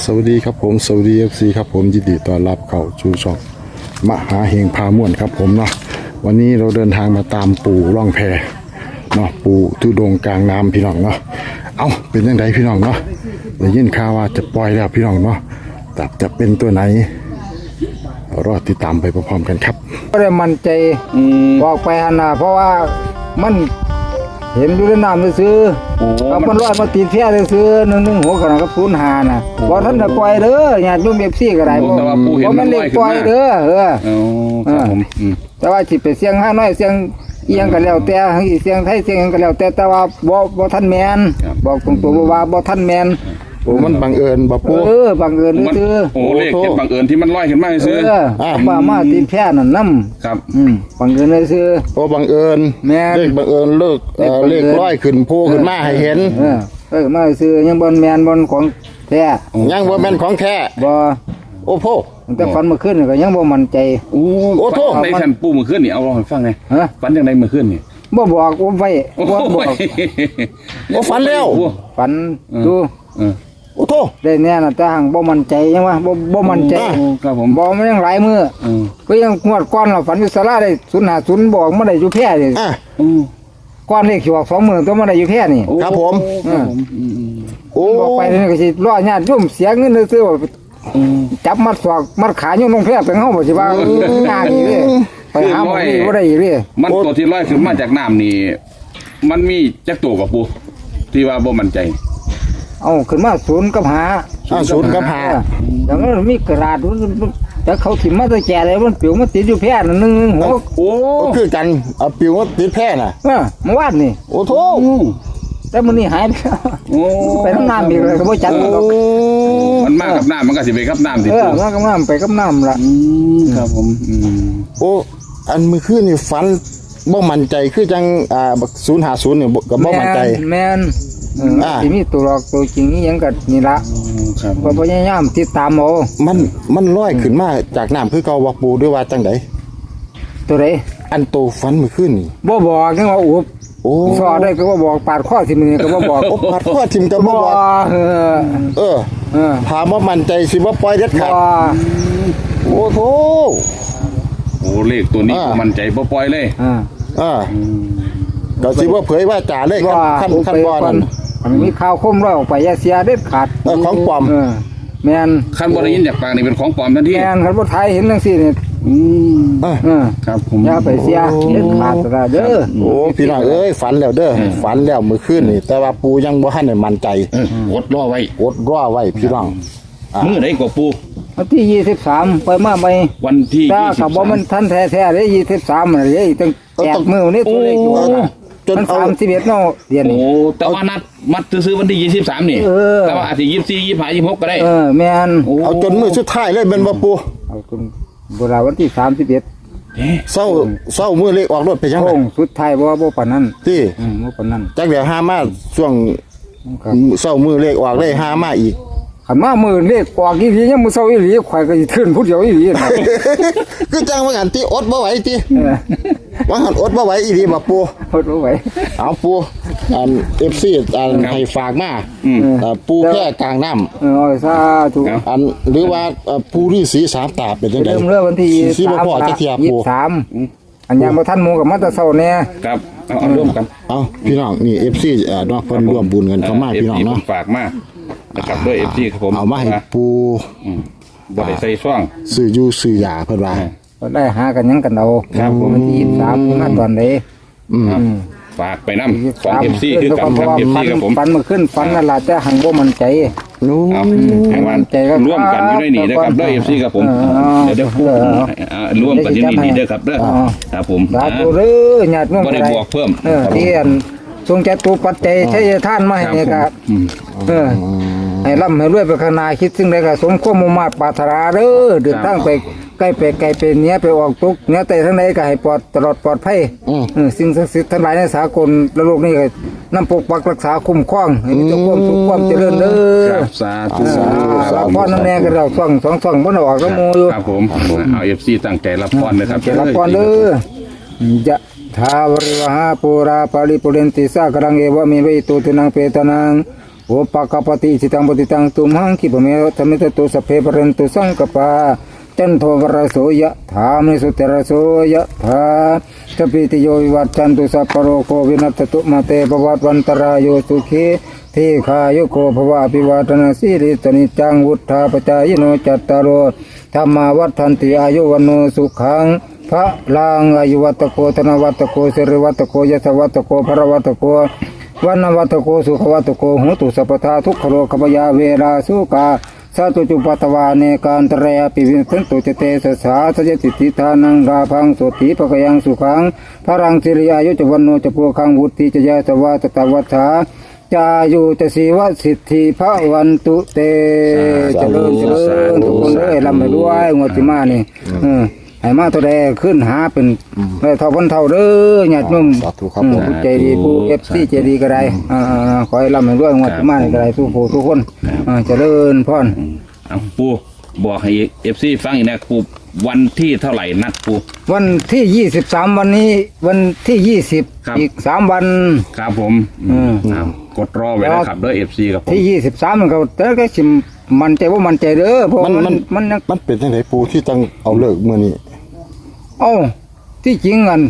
สวัสดีครับผมสวัสดีเอฟซีครับผมยินดีต้อนรับเข้าชูช่องมหาเฮงพาม่วนครับผมเนาะวันนี้เราเดินทางมาตามปู่ล่องแพเนาะปู่ทุดงค์กลางน้ำพี่น้องเนาะเอาเป็นยังไงพี่น้องเนาะได้ยินข่าวว่าจะปล่อยแล้วพี่น้องเนาะแต่จะเป็นตัวไหนรอติดตามไปพร้อมๆกันครับก็ได้มั่นใจบอกไปหันนะเพราะว่ามัน เห็นอยู่ในน้ำซื้อๆกับมันรอดมาตีแท้ซื้อๆหนึ่งหนึ่งหัวกันกับศูนย์หาน่ะบอกท่านจะปล่อยเด้อญาติโยมเอฟซีก็ได้โอ้แต่ว่าปู่เห็นเพราะมันมันเล็ลกอยขึ้นปล่อยมาเด้อเอออ๋อครับผมอืมแต่ว่าสิไปเสียงห้าน้อยเสียงเอียงกันแล้วแต่ให้เสียงไทยเสียงหยังกันแล้วแต่แต่ว่าบ่บ่ทันแมนบอกตรงๆว่าบ่ทันแมน โอ้มันบังเอิญบ่ปู่เออบังเอิญมันซื้อโอ้เลขเจ็ดบังเอิญที่มันลอยขึ้นมาเอซื้ออว่ามาตีแท้นั่นนำครับอืมบังเอิญซื้อ โอ้บังเอิญแม่นเลขบังเอิญเลิกเอ่อเลเลขขบังเอิญ ร้อยขึ้นโพขึ้นมาให้เห็นเออเออมาซื้อยังบนแมนบนของแท้ยังว่าแม่นของแท้บ่โอ้โพ ตั้งแต่ฟันเมาขึ้นก็ยังบ่มั่นใจ โอ้โอ้โถ่ฝันในชั้นปูมือขึ้นนี่เอาลองให้ฟังไงฮะ ฝันยังไงมือขึ้นนี่บ่บอกว่าไว้โอ้บ่บอกยโอ้ฝันแล้วโอ้ฝันดูเออ โอ้โทได้แน่น่ะแต่หังบ่มั่นใจยังว่าบ่บ่มั่นใจอ่าโอ้ครับผมบ่มันยังหลายมื้อเออก็ยังงวดก่อนเราฝันอยู่ศาลาได้050บอกมาได้อยู่แพร่นี่อะโอ้ก่อนเลขสิออก2มื้อตัวมาได้อยู่แพร่นี่ครับผมครับผมอืมอืมโอ้บอกไปนี่ก็สิรอญาติโยมเสียเงินซื้อว่าอืมจับมัดศอกมัดขาโยมลงแพร่เป็นเฮาบ่สิว่าง่ายอีกเด้ไปหาหมอนี่บ่ได้อีกเด้มันตัวที่ลอยขึ้นมาจากน้ำนี่มันมีจักตัวกับปูที่ว่าบ่มั่นใจ เอาขึ้นมาศูนย์กับหาอะศูนย์กับหาอย่างนั้นมีกระดาษมันแต่เขาถิ่มมาแตะแก่เลยมันเปียวมันติดอยู่แพร่นั่นหนึงหัวโอ้ก็คือกันเอาปิวว่าติดแพร่น่ะเออเมื่อวานนี่ โอ้โทแต่มันนี่หายไปแล้วโอ้ไปน้ำน้ำอีกเลยก็บ่จัดโอ้หรอกมันมากับน้ำมันก็สิไปกับน้ำสิเออปูมากับน้ำไปกับน้ำละอืมครับผมอืมโอ้อันมือขึ้นนี่ฝันบ่มั่นใจคือจังอ่าบัก050นี่บ่ก็บ่มั่นใจแม่น เอออ่า สิมีตัวหลอกตัวจริงอีหยังก็นี่ละครับก็พยายามติดตามเอามันมันลอยขึ้นมาจากน้ำคือเก่าว่าปูด้วยว่าจังไดตัวใดอันโตฝันมือขึ้นนี่บ่บอกจังว่าอุบโอ้สอได้ก็บ่บอกปาดข้อสิมันนี่ก็บ่บอกโอ้ปัดข้อทิมก็บ่บ่บอกเออเออ เออถามว่ามั่นใจสิว่าปล่อยเด็ดบ่ขาดโอ้โถโอ้เลขตัวนี้อ่ามันใจบ่ปล่อยเลยอ่าอ่าก็สิว่าเผยว่าจ่าเลยขั้นว่าขั้นอุบขั้นไปบอลก่อน มันมีข่าวคมร้อยออกไปอย่าเสียเด็ดขาดเออของปลอมเออแม่นคันบ่ได้ยินจากปากนี่เป็นของปลอมทันทีแม่นคันบ่ทายเห็นจังซี่นี่อืมอะเออครับผม อย่าไปเสียเด็ดขาดซะละเด้อโอ้พี่น้องเอ้ยฝันแล้วเด้อฝันแล้วมื้อคืนนี่แต่ว่าปูยังบ่ทันได้มั่นใจเอออดรอไว้อดรอไว้พี่น้อง อ่ามื้มื้อใดก็ปู วันที่ 23 ไปมาใหม่วันที่ถ้าก็บ่มัน23ทันแท้ๆเด้23น่ะเด้ตั้งแปดมื้อนี่ตัวเลขอยู่โอ้ว่าจนมันเอา 31เนาะเดือนโอ้นี้แต่ว่านัด มัดซื้อวันที่23นี่เออ แต่ว่าอาจจะ24 25 26ก็ได้ เออแม่นโอ้ เอาจนมื้อสุดท้ายเลยแม่นบ่ปูเอาคุณบ่ล่ะวันที่31เศร้าเศร้ามื้อเลขออกรถไปจังไดโค้งสุดท้ายบ่ว่าบ่ปานนั้นที่อืมบ่ปานนั้นจักเดี๋ยวหามาช่วงครับเศร้ามื้อเลขออกเลยหามาอีกขันมามือเลขออกอีหลียังมือเศร้าอีหลีข่อยก็สิทื่นผู้เดียวอีหลีนะ คือจังว่าหันที่อดบ่ไหวติเออว่าหันอดบ่ไหวอีหลีบ่ปูอดบ่ไหวเอาปู อัน FC อันให้ฝากมาอืมเอ่อปูแค่กลางน้ำเออเอาสาธุครับอันหรือว่าเอ่อปูฤาษีสามตาเป็นจังได๋เริ่มเริ่มวันที่สิบ่พอจะเทียบยี่ปูสิบสามอันยังบ่ทันหมู่กับมาแตะเช้าแน่ครับเอาเอาร่วมกันเอาพี่น้องนี่ FC เอ่อเนาะเพิ่นร่วมบุญกันเข้ามาพี่น้องเนาะ FG ฝากมานะครับด้วย FG ครับผมเอามาให้ปูอืมบ่ได้ใส่ช่องซื้ออยู่ซื้อยาเพิ่นว่า ก็ได้หากันหยังกันเอาครับผม วันที่ยี่สิบสามมาตอนใดครับ ฝากไปนำของ FC คือกันครับ FC ครับผมฟันมาขึ้นฟันนั่นล่ะแต่หังบ่มั่นใจโน้เอาแห่งวันใจก็ร่วมกันอยู่ในนี่นะครับด้วย FC ครับผมเออเดี๋ยวเดี๋ยวพูดอ่าร่วมกันอยู่ในนี่เด้อครับเด้อครับผมสาอ่าธุเด้อญาติโยมบ่ได้บวกเพิ่มเออครับผมที่อันทรงจัตุปัจจัยใช้ท่านมาให้เนี่ยครับอืมเออให้ร่ำให้รวยไปข้างหน้าคิดซึ่งใดก็สมความมุ่งมาตรปรารถนาเด้อเดินทางไปใกล้ไปไกลไปเหนี้ยไปออกทุกข์เหนี้ยแต่ทั้งใดก็ให้ปลอดตลอดปลอดภัยอืม เออสิ่งศักดิ์สิทธิ์ทั้งหลายในสากลและโลกนี้ก็นำปกปักรักษาคุ้มครองให้มีแต่ความสุขความเจริญเด้อครับสาธุสาธุพ่อนั่นแน่ก็เราส่องสองส่องบ่ได้ออกแล้วมูอยู่ ครับผมเอา FC ตั้งใจรับพรนะครับจะรับก่อนเด้อยะทาวริวหาปูราปาริปุเรนติสากรังเอวะเมวิตุตินังเปตนังอุปะกปติสิตังปฏิตังตุมหังคิปะเมธรรมิตตุสพเพปรันตุสังกปา จันโทวรโสยะถามิสุเตระโสยะถาสปิติโยวิวัตจันตุสัพพโรโควินัสตุมาเตปวัตวันตรายโยสุขีทีขายุโกภวะอภิวาทนาสิริสนิจังวุฒาปจายโนจัตตารโอธรรมาวัฏันติอายุวันโนสุขังพระลังอายุวัตโกธนวัตโกสิริวัตโกยศวัตโกพระวัตโกวันวัตโกสุขวัตโกหุตุสัพพทาทุกขโรขมยาเวราสุกา สาตุจุปัตวาเนการตรยปิวิสันตุจเตสสาสยติติทานังราพังโสติปะกยังสุขังพระรังสิริอายุจวันโนจะปูคังวุติจยาสวาตตวัฏฐาจายุจะสีวสิทธิพระวันตุเตเจริญเจริญทุกคนเลยลำไปด้วยงวดที่มานี่เออ ให้มาตัวใดขึ้นหาเป็นได้เท่าพันเท่าเด้อญาติโยมสาธุครับผม ผู้ใจดีผู้เอฟซีใจดีก็ได้อ่าๆขอให้ร่ำให้รวยงวดที่มานี่ก็ได้ทุกผู้ทุกคนอ่าเจริญพร เอาปูบอกให้เอฟซีฟังอีกนะปูวันที่เท่าไหร่นัดปู วันที่ยี่สิบสามวันนี้วันที่ยี่สิบครับ อีกสามวัน ครับผมอืมอ่ากดรอไว้นะครับเด้อเอฟซีครับผมที่ยี่สิบสามมันก็แต่ก็สิมันใจว่ามันใจเด้อเพราะมันมันมันมันยังมันเป็นจังไดปูที่ต้องเอาเลิกมื้อนี้ เอ้าที่จริงกัน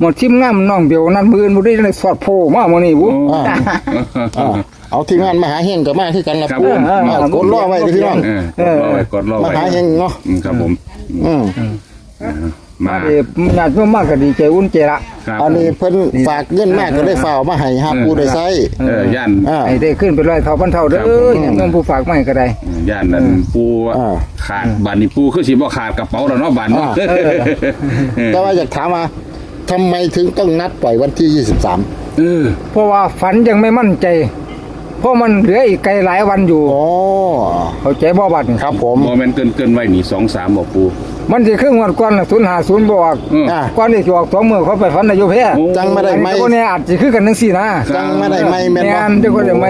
หมดชิมงามน้องเบียวนั่นมือนบ่ได้ในสอดโพมามื้อนี้บุอ่า อ่าเอาทีมงานมาหาเฮงกับมาที่กันละครับปูผมอ่ากดรอไว้เด้อพี่น้องเออกดรอไว้กดรอมาไว้หาเฮงเนาะอืมครับผม อืมอ่า มามาเด้ญาติโยมมากก็ดีใจอุ่นใจละ ครับอันนี้เพิ่นฝากเงินมากก็ได้ฝากมาให้หาปูได้ใช้เออย่านอ่า ให้ได้ขึ้นไปร้อยเท่าพันเท่าเด้ครับผอมเนี่ยเงินผู้ฝากไม่ก็ได้ ย่านนั้นปูอ่า ขาดบานนี้ปูคือสิบ่ขาดกระเป๋าแล้วเนาะบานเนาะอ่าแต่ว่าอยากถามว่าทำไมถึงต้องนัดปล่อยวันที่ 23 เออเพราะว่าฝันยังไม่มั่นใจเพ ราะมันเหลืออีกไกลหลายวันอยู่ อ๋อเข้าใจบ่บัดนี่ครับผมบ่แม่นเกินเกินไว้นี่2 3บ่ปูมันสิครึ่งวันก่อนน่ะ050บ่ออกเอออ่าก่อนที่จะออกสองมื้อเขาไปฝันนายกแพ้โอ้ จังไม่ได้ไหมอันนี้ก็เนี่ยอาจสิคือกันจังซี่นะจังไม่ได้ไหมแม่นแม่บ่นจังก็ได้ไหม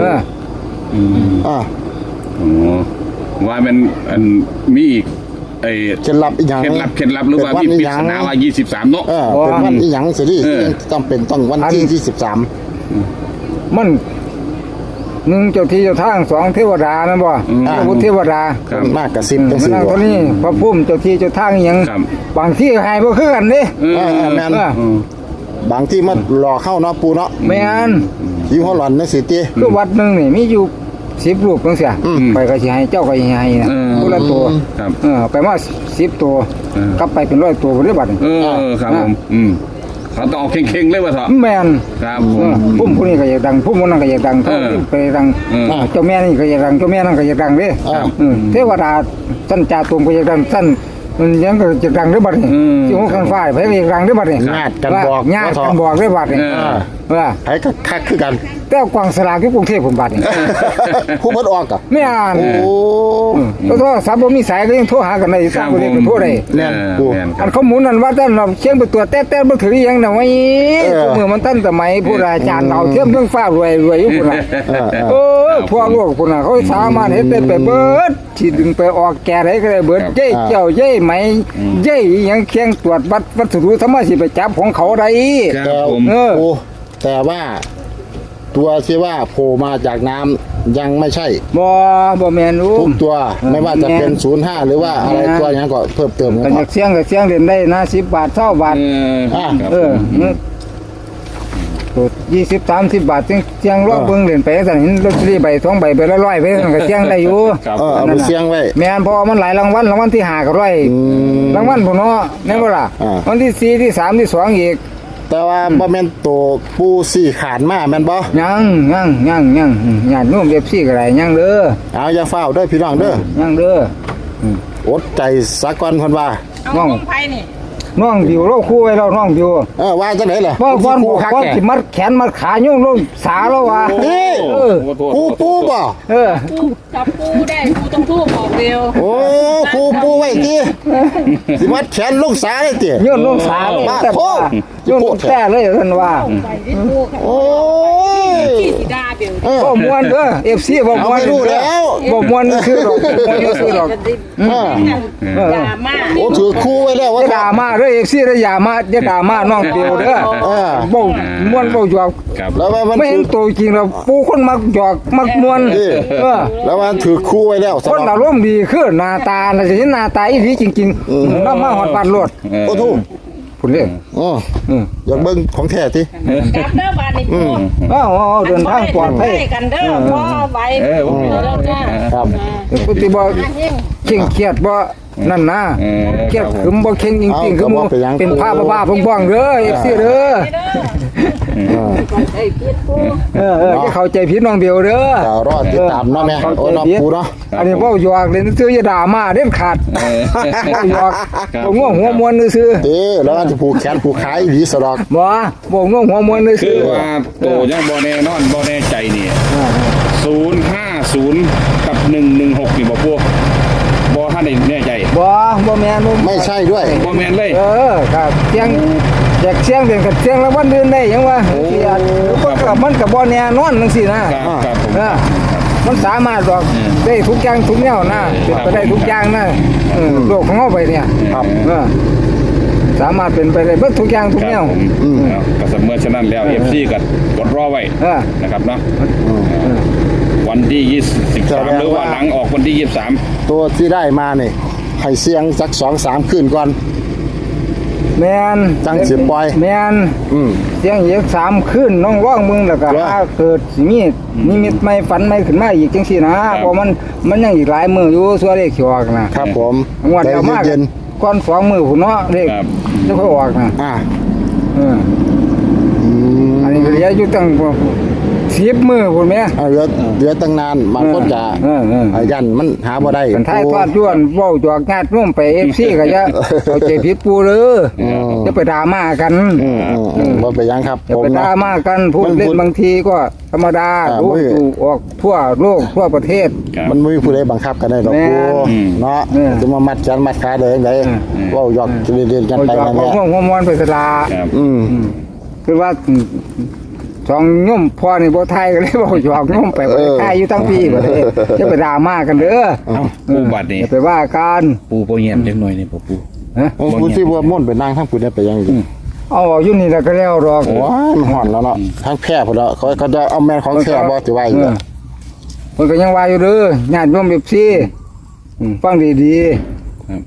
เอออืมอ่าอ๋อว่ามันอันมีอีกไอ้เคล็ดลับอีกอย่างเคล็ดลับเคล็ดลับหรือว่าเป็นมีวันปอีริหยัศงนาว่า23เนาะ เออเป็นวันอีหยังสิที่เออ จำเป็นต้องวันที่มัน หนึ่งเจ้าที่เจ้าทางสองเทวดาแม่นบ่อืมพระพุทธเทวดาครับ23มากกระซิบจังมันซี่นั่งบ่ตัวนี้พระพุ่มเจ้าที่เจ้าทางอิหยังครับ บางที่หายบ่คือกันเด้ เออเออเออแม่น เอออืมบางที่มันหลอกเข้าเนาะปูเนาะแม่นยิ้มหัวหลอนนะสิติ คือวัดหนึงนี่มีอยู่10รูปจังซี่ไปก็สิให้เจ้าก็สิให้นะเออผู้ละตัวครับ เออไปมา10ตัว เออ กลับไปเป็นร้อยตัวบ่ได้บัดนี้ เออครับผมอืม เขาต้องเอาเข่งๆเลยว่าเถอะแม่นครับผเอมอพุ่มผู้นี้ก็อยากดังพุ่มผู้นั้นก็อยากดังเออไปดังเออ เจ้าแม่นี่ก็อยากดังเจ้าแม่นั่นก็อยากดังเด้อ่าเออเทวดาท่านจ่าตุงก็อยากดังท่านมันยังก็อยากดังได้อบัดนี้อืมที่หัวข้างฟ้าไปก็อยากดังได้อบัดนี้ญาติกันบอกญาติกันบอกได้อบัดนี้เออ เออให้ก็คักคือกัน แต่กวางสลากที่กรุงเทพผมบัดนี้ผู้เพิ่นออกอะไม่อ่านโอ้ก็โทรศัพท์บ่มีสายก็ยังโทรหากันได้คสรัร้าบงประเด็นผมโทรได้แม่นเออกูแม่นคอัรับนข้อมูลนั้นว่าท่านเราเชียงไปตัวแต้ๆบ่ถืออีหยังน่ะไว้เออเมื่อมันท่านสมัยผู้อาจารย์เอาเทียมเรื่องฟ้ารวยรวยอยู่พุ่นน่ะเออเออโอ้ยทั่วโลกพุ่นน่ะเขาสามารถเฮ็ดได้ไปเบิดที่ดึงไปออกแก่ได้ก็ได้เบิดครับเย้เจ้าเย้ไหมเย้อีหยังเคียงตรวจวัดวัสดุธรรมสิไปจับของเขาได้ ครับแต่ผม เออโอ้ แต่ว่าตัวที่ว่าโผล่มาจากน้ำยังไม่ใช่ บ่บ่แม่นรู้ทุกตัวไม่ว่าจะเป็น05หรือว่าอะไรแม่นตัวอย่างก็เพิ่มเติมก็กันอยากเสียงก็เสียงเล่นได้นะ10บาท20บาทเอออะครับเออผมยี่สิบสามสิบบาทเสียงเสียงรอบเบิ่งเล่นไปสั่นเห็นลอตเตอรี่ใบสองใบใบละร้อยไปสั่นก็เสียงได้อยู่ครับ เออเอาไปเสียงไว้ แม่นเพอมันหลายรางวัลรางวัลที่ห้าก็ร้อยอืม รางวัลพุ่นเนาะแม่นบ่ล่ะอ่าวันที่สี่ที่สามที่สองอีก แต่ว่าบ่แม่นตัวปูสี่ขาดมาแม่นบ่ยังยังยังยังญาติโยม FC ก็ได้ยังเด้อเอาอย่าเฝ้าวเด้อพี่น้องเด้อยังเด้ออดใจสักก่อนเพิ่นว่า เอาน้องของไผ่นี่ น้องบิวเราคู่ไว้แล้วน้องบิวเออว่าจังได๋ล่ะว่าก่อนปูคักก่อนแก่สิมัดแขนมัดขาโยงลงสาแล้วว่าเฮ้ยโอ้โหโทษปูโทษปูบ่เออปูจับปูได้ปูต้องทูบบอกเร็วโอ้ปูปูไว้ติสิมัดแขนลงสาเลยติโยนลงสาเลยบ้าแต่โทว่าษโยนลงแต่เลยท่านว่าไปที่ปูค่ะโอ้ยที่สีดาเบลเออบ่มวนเด้อ FC บ่มวนเอาไม่รู้แล้วบ่มวนคือดอกบ่มวนคือดอกเออเออดราม่าโอ้ถือคู่ไว้แล้วอว่าย่าด่ามาเด้อ FC เด้ออย่ามาอย่าด่ามาน้องเปียวเด้อเออ บ่ม่วนบ่หยอกครับ แล้วว่ามันไม่ถืเห็อนตัวจริงแล้วผู้คนมักหยอกมักม่วนเออเออแล้วว่าถือคู่ไว้แล้วคนอารมณ์ดีคือหน้าตาน่ะสิเห็นหน้าตาอีหลีจริงๆนำมาฮอดบ้านรถโอ้ทูพุ่นเด้ออ๋ออืออยากเบิ่งของแท้ติจับเด้อบานนี่ปูอ้าวเอาเดินทางปลอดภัยกันเด้อพ่อไว้เออผมเดี๋ยวเราจะครับปฏิบ่เข่งเครียดบ่ นั่นนะเออเครียดขึมบ่เข่งจริงๆเอาคือก็บ่เป็นหยัง เป็นผ้าบ้าๆพ่องๆเด้อ FC เด้อเออไอ้พีดปูเออเอออย่าเข้าใจผิดน้องเบลเด้อก็รอติดตามเนาะแม่เข้าโอ้ใจเนาะผิดปูเนาะ อันนี้เว้าหยอกเลยซื่ออย่าด่ามาเด็ดขาดเออ เว้าหยอกครับ บ่ง่วงหัวมวนซื่อเต้แล้วว่าจะผูกแขนผูกขาอีหลีสะดอกบ่บ่ง่วงหัวมวนคืซื่ออว่าโตยังบ่แน่นอนบ่แน่ใจนี่ศูนย์ห้าศูนย์กับหนึ่งหนึ่งหกนี่บ่พวกบ่ ท่านได้แน่ใจบ่บ่แม่นบ่ไม่ใช่ด้วย บ่แม่นเลย เออครับเสียงแจกเสียงเดือนกับเสียงแล้ววันเดือนได้ยังว่าสิอาจมันก็มันก็บ่แน่นอนจังซี่นะครับครับผมเออมันสามารถดอกได้ทุกอย่างทุกแนวนะเป็นไปได้ทุกอย่างนะเออโลกของเฮาไปเนี่ยครับ เออสามารถเป็นไปได้เบิดทุกอย่างทุกคแนรับวผมเอาก็เสมอฉะนั้นแล้ว FC ก็กดรอไว้เออ นะครับเนาะ วันที่23หรือว่าหลังออกวันที่23ตัวที่ได้มาเนี่ยให้เสียงสักสองสามคืนก่อน แม่นจังสิปล่อย แม่นอืมเสียงอีกสามขึ้นน้องร้องมึงแล้วก็ว่าถ้าเกิดสิมีนิมิตไม่ฝันไม่ขึ้นมาอีกจังซี่นะเพราะมันมันยังอีกหลายมืออยู่ส่วนเลขสิออกนะครับผมงวดเดียวมากใจเย็นก่อนสองมือพุ่นเนาะเลขครับจะค่อยออกนะๆอ่าเอออืมอันนี้ก็เหลืออยู่ตั้ง สิบมือพุ่นแม่เอาเหลือเหลือตั้งนานบางคนจะเออเอออ่ายันมันหาบ่ได้กันท้ายทอดย้วนเว้าจอกญาติร่วมไป FC ก็จะเอาใจผิดปูเด้อจะไปด่ามากันอืมอืมอืมบ่ไปนหยังครับอย่าผมไปด่าเนาะ มากันพูดมันเล่พูนดบางทีก็ธรรมดาอ่ารู้มืออยู่ออกทั่วโลกทั่วประเทศ ครับมันไม่มีผู้ใดบังคับกันได้หรอกแม่กูอืม เนาะเออจะมามัดแขนมัดขาเลยไงเว่าหยอกเรียนๆกันโอ้ยไปจอกนั่นแหหัวละหัวมวนไปสลา ครับอืม คือว่า สองย่อมพ่อนี่บ่ไทยก็เลยบอกหยอกย่อมไปบ่ได้ไทยอยู่ทั้งปีบ่ได้จะไปด่ามากันเด้อเอ้าปูบัดนี่อย่าไปว่ากันปูบ่เงียบจักหน่อยนี่บ่ปูฮะโอ้ผู้ที่บัวม่วนไปนั่งทั้งผู้เนี่ยไปยังอยู่เอาอยู่นี่แล้วก็แล้วดอกว้ายมันห่อนแล้วเนาะทั้งแพร่พุ่นแล้วเขาเขาจะเอาแม่นของแท้บ่สิว่าอยู่เออมันก็ยังว่าอยู่เด้อญาติโยมเอฟซีฟังดีๆครับ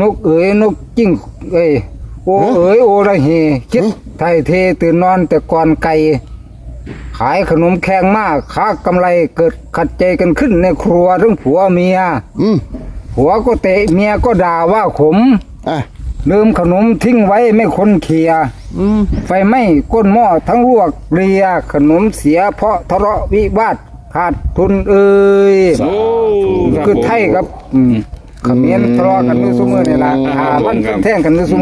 นกเอ๋ยนกจิ้งเอ้ย โอเอ๋ยโอระเฮคิดไทยเทตื่นนอนแต่ก่อนไก่ขายขนมแข็งมากค้ากำไรเกิดขัดใจกันขึ้นในครัวทั้งผัวเมียอืมผัวก็เตะเมียก็ด่าว่าขมอะลืมขนมทิ้งไว้ไม่คนเคลียร์อืมไฟไหม้ก้นหม้อทั้งลวกเรีย ขนมเสียเพราะทะเลาะวิวาทขาดทุนเอ่ยสาธุรับคือผมไทยกับอืมเขมิ้นทะเลาะกันด้วยสมือนี่ละหามันแท่งกันด้วยสมือ